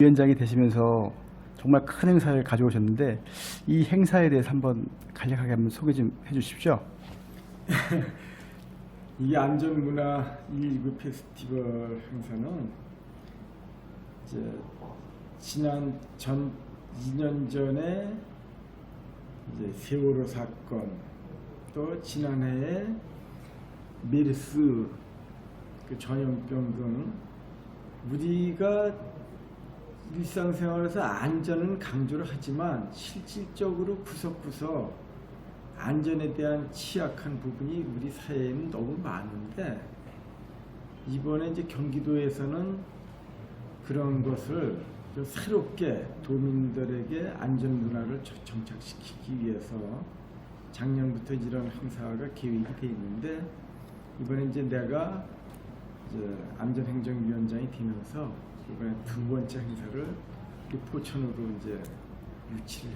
위원장이 되시면서 정말 큰 행사를 가져오셨는데 이 행사에 대해서 한번 간략하게 한번 소개 좀 해주십시오. 이 안전문화 119 페스티벌 행사는 이제 지난 전 2년 전에 이제 세월호 사건 또 지난해에 메르스 그 전염병 등 우리가 일상생활에서 안전은 강조를 하지만 실질적으로 구석구석 안전에 대한 취약한 부분이 우리 사회에는 너무 많은데 이번에 이제 경기도에서는 그런 것을 좀 새롭게 도민들에게 안전 문화를 정- 정착시키기 위해서 작년부터 이런 행사가 계획이 돼 있는데 이번에 이제 내가 이제 안전행정위원장이 되면서 이번에 두 번째 행사를 이 포천으로 이제 유치를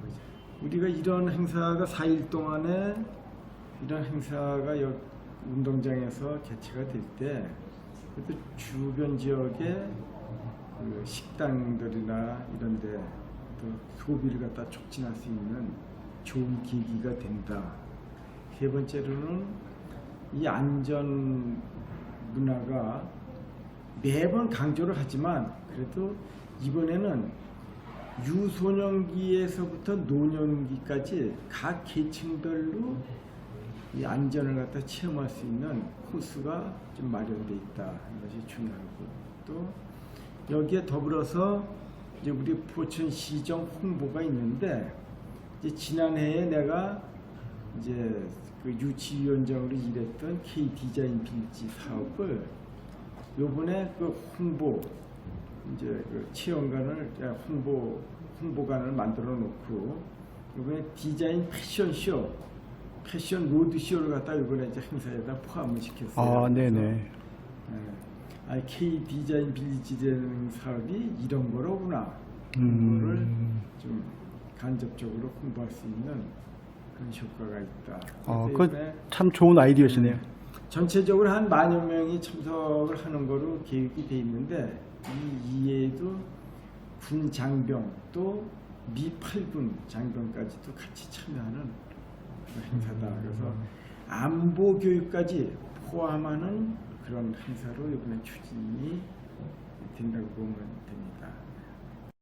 거죠. 우리가 이런 행사가 4일 동안에 이런 행사가 여- 운동장에서 개최가 될 때 그래도 주변 지역에 그 식당들이나 이런 데 또 소비를 갖다 촉진할 수 있는 좋은 계기가 된다. 세 번째로는 이 안전 문화가 매번 강조를 하지만 그래도 이번에는 유소년기에서부터 노년기까지 각 계층별로 이 안전을 갖다 체험할 수 있는 코스가 좀 마련돼 있다. 하는 것이 중요하고 또 여기에 더불어서 이제 우리 포천시정 홍보가 있는데 지난해에 내가 이제 그 유치위원장으로 일했던 K 디자인 빌지 사업을 요번에 그 홍보 이제 그 체험관을 야, 홍보 홍보관을 만들어 놓고 이번에 디자인 패션쇼 패션 로드 쇼를 갖다 이번에 이제 행사에다 포함을 시켰어요. 아, 네네. 예. 아, K 디자인 빌리지라는 사업이 이런 거로구나. 음. 거를 좀 간접적으로 홍보할 수 있는 그런 효과가 있다. 어, 그 참 좋은 아이디어시네요. 전체적으로 한 만여 명이 참석을 하는 거로 계획이 돼 있는데 이 이외에도 군 장병 또 미팔군 장병까지도 같이 참여하는 그 행사다. 그래서 안보 교육까지 포함하는 그런 행사로 이번에 추진이 된다고 보면 됩니다.